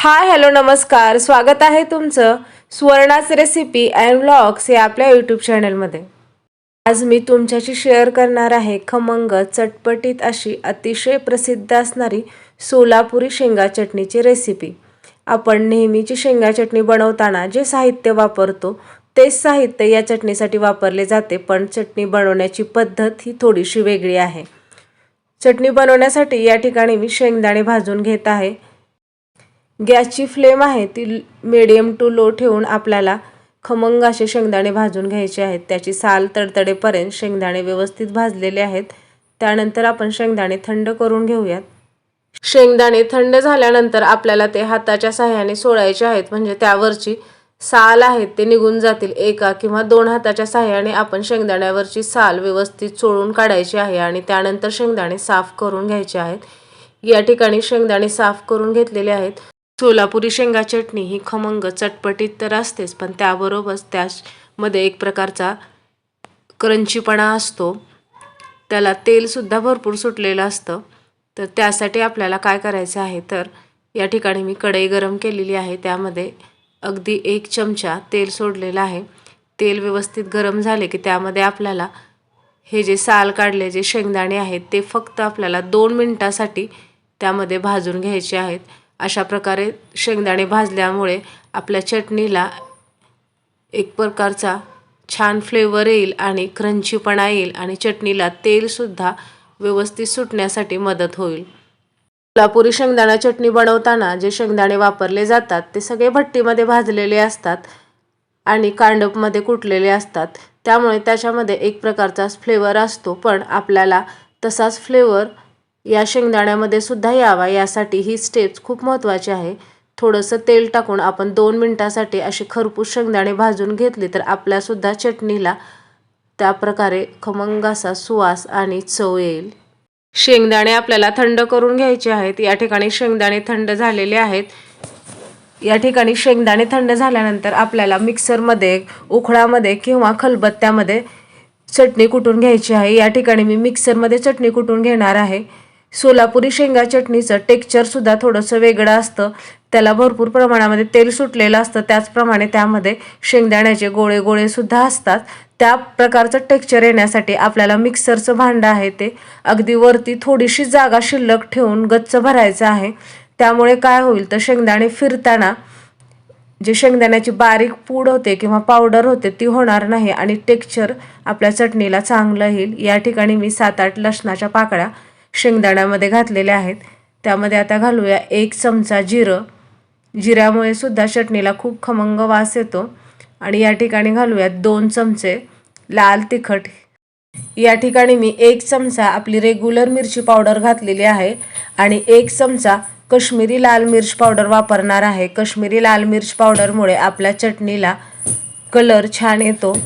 Hi hello नमस्कार. स्वागत आहे तुमचं सुवर्णाच रेसिपी अँड व्लॉग्स या आपल्या यूट्यूब चॅनलमध्ये आज मी तुमच्याशी शेअर करणार आहे खमंग चटपटीत अशी अतिशय प्रसिद्ध असणारी सोलापुरी शेंगा चटणीची रेसिपी आपण नेहमीची शेंगा चटणी बनवताना जे साहित्य वापरतो तेच साहित्य या चटणीसाठी वापरले जाते पण चटणी बनवण्याची पद्धत ही थोडीशी वेगळी आहे. चटणी बनवण्यासाठी या ठिकाणी मी शेंगदाणे भाजून घेत आहे. गॅसची फ्लेम आहे ती मिडियम टू लो ठेवून आपल्याला खमंग असे शेंगदाणे भाजून घ्यायचे आहेत. त्याची साल तडतडेपर्यंत शेंगदाणे व्यवस्थित भाजलेले आहेत. त्यानंतर आपण शेंगदाणे थंड करून घेऊयात. शेंगदाणे थंड झाल्यानंतर आपल्याला ते हाताच्या सहाय्याने सोडायचे आहेत. म्हणजे त्यावरची साल आहेत ते निघून जातील. एका किंवा दोन हाताच्या सहाय्याने आपण शेंगदाण्यावरची साल व्यवस्थित चोळून काढायची आहे आणि त्यानंतर शेंगदाणे साफ करून घ्यायचे आहेत. या ठिकाणी शेंगदाणे साफ करून घेतलेले आहेत. सोलापुरी शेंगा चटणी ही खमंग चटपटीत तर असतेच पण त्याबरोबरच त्यामध्ये एक प्रकारचा क्रंचीपणा असतो. त्याला तेलसुद्धा भरपूर सुटलेलं असतं. तर त्यासाठी आपल्याला काय करायचं आहे? तर या ठिकाणी मी कढई गरम केलेली आहे. त्यामध्ये अगदी एक चमचा तेल सोडलेलं आहे. तेल व्यवस्थित गरम झाले की त्यामध्ये आपल्याला हे जे साल काढले जे शेंगदाणे आहेत ते फक्त आपल्याला दोन मिनटासाठी त्यामध्ये भाजून घ्यायचे आहेत. अशा प्रकारे शेंगदाणे भाजल्यामुळे आपल्या चटणीला एक प्रकारचा छान फ्लेवर येईल आणि क्रंचीपणा येईल आणि चटणीला तेलसुद्धा व्यवस्थित सुटण्यासाठी मदत होईल. कोल्हापुरी शेंगदाणा चटणी बनवताना जे शेंगदाणे वापरले जातात ते सगळे भट्टीमध्ये भाजलेले असतात आणि कांडपमध्ये कुटलेले असतात. त्यामुळे त्याच्यामध्ये एक प्रकारचाच फ्लेवर असतो पण आपल्याला तसाच फ्लेवर या शेंगदाण्यामध्ये सुद्धा यावा यासाठी ही स्टेप्स खूप महत्त्वाची आहे. थोडंसं तेल टाकून आपण दोन मिनटासाठी असे खरपूस शेंगदाणे भाजून घेतले तर आपल्यासुद्धा चटणीला त्या प्रकारे खमंग असा सुवास आणि चव येईल. शेंगदाणे आपल्याला थंड करून घ्यायचे आहेत. या ठिकाणी शेंगदाणे थंड झालेले आहेत. या ठिकाणी शेंगदाणे थंड झाल्यानंतर आपल्याला मिक्सरमध्ये उखळामध्ये किंवा खलबत्त्यामध्ये चटणी कुटून घ्यायची आहे? या ठिकाणी मी मिक्सरमध्ये चटणी कुटून घेणार आहे? सोलापुरी शेंगा चटणीचं टेक्स्चरसुद्धा थोडंसं वेगळं असतं. त्याला भरपूर प्रमाणामध्ये तेल सुटलेलं असतं. त्याचप्रमाणे त्यामध्ये शेंगदाण्याचे गोळे गोळेसुद्धा असतात. त्या प्रकारचं टेक्स्चर येण्यासाठी आपल्याला मिक्सरचं भांडं आहे ते. अगदी वरती थोडीशी जागा शिल्लक ठेवून गच्च भरायचं आहे. त्यामुळे काय होईल तर शेंगदाणे फिरताना जे शेंगदाण्याची बारीक पूड होते किंवा पावडर होते ती होणार नाही आणि टेक्स्चर आपल्या चटणीला चांगलं येईल. या ठिकाणी मी सात आठ लसणाच्या पाकळ्या शेंगदाण्यामध्ये घातलेल्या आहेत. त्यामध्ये आता घालूया एक चमचा जिरं. जिऱ्यामुळे सुद्धा चटणीला खूप खमंग वास येतो. आणि या ठिकाणी घालूयात दोन चमचे लाल तिखट. या ठिकाणी मी एक चमचा आपली रेग्युलर मिरची पावडर घातलेली आहे. आणि एक चमचा कश्मीरी लाल मिर्च पावडर वापरणार आहे. कश्मीरी लाल मिर्च पावडरमुळे आपल्या चटणीला कलर छान येतो.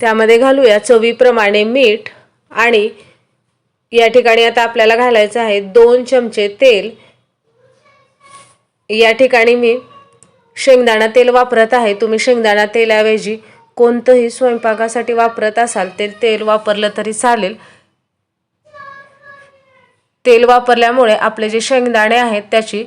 त्यामध्ये घालूया चवीप्रमाणे मीठ आणि या ठिकाणी आता आपल्याला घालायचं आहे दोन चमचे तेल. या ठिकाणी मी शेंगदाणा तेल वापरत आहे. तुम्ही शेंगदाणा तेलाऐवजी कोणतंही स्वयंपाकासाठी वापरत असाल ते तेल वापरलं तरी चालेल. तेल वापरल्यामुळे आपले जे शेंगदाणे आहेत त्याची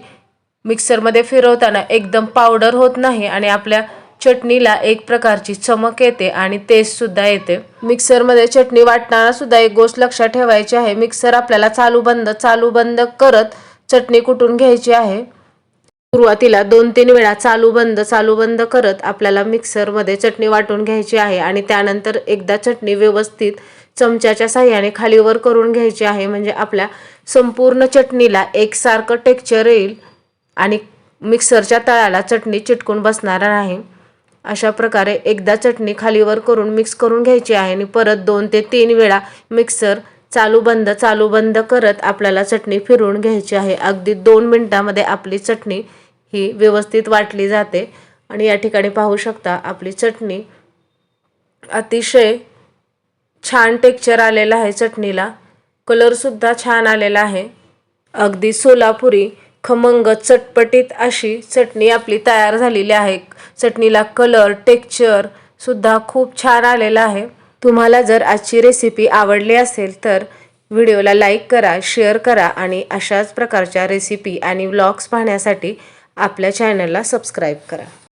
मिक्सरमध्ये फिरवताना एकदम पावडर होत नाही आणि आपल्या चटणीला एक प्रकारची चमक येते आणि तेजसुद्धा येते. मिक्सरमध्ये चटणी वाटताना सुद्धा एक गोष्ट लक्षात ठेवायची आहे. मिक्सर आपल्याला चालू बंद चालू बंद करत चटणी कुटून घ्यायची आहे? सुरुवातीला दोन तीन वेळा चालू बंद चालू बंद करत आपल्याला मिक्सरमध्ये चटणी वाटून घ्यायची आहे आणि त्यानंतर एकदा चटणी व्यवस्थित चमच्याच्या साह्याने खालीवर करून घ्यायची आहे. म्हणजे आपल्या संपूर्ण चटणीला एकसारखं टेक्चर येईल आणि मिक्सरच्या तळाला चटणी चिटकून बसणार नाही अशा प्रकारे एकदा चटणी खालीवर करून मिक्स करून घ्यायची आहे आणि परत दोन ते तीन वेळा मिक्सर चालू बंद चालू बंद करत आपल्याला चटणी फिरवून घ्यायची आहे. अगदी दोन मिनटामध्ये आपली चटणी ही व्यवस्थित वाटली जाते. आणि या ठिकाणी पाहू शकता आपली चटणी अतिशय छान टेक्चर आलेलं आहे चटणीला. कलरसुद्धा छान आलेला आहे. अगदी सोलापुरी खमंग चटपटीत अशी चटणी आपली तयार झालेली आहे. चटणीला कलर टेक्चर सुद्धा खूप छान आलेला आहे. तुम्हाला जर आजची रेसिपी आवडली असेल तर व्हिडिओला लाईक करा शेअर करा आणि अशाच प्रकारच्या रेसिपी आणि व्लॉग्स पाहण्यासाठी आपल्या चॅनलला सबस्क्राईब करा.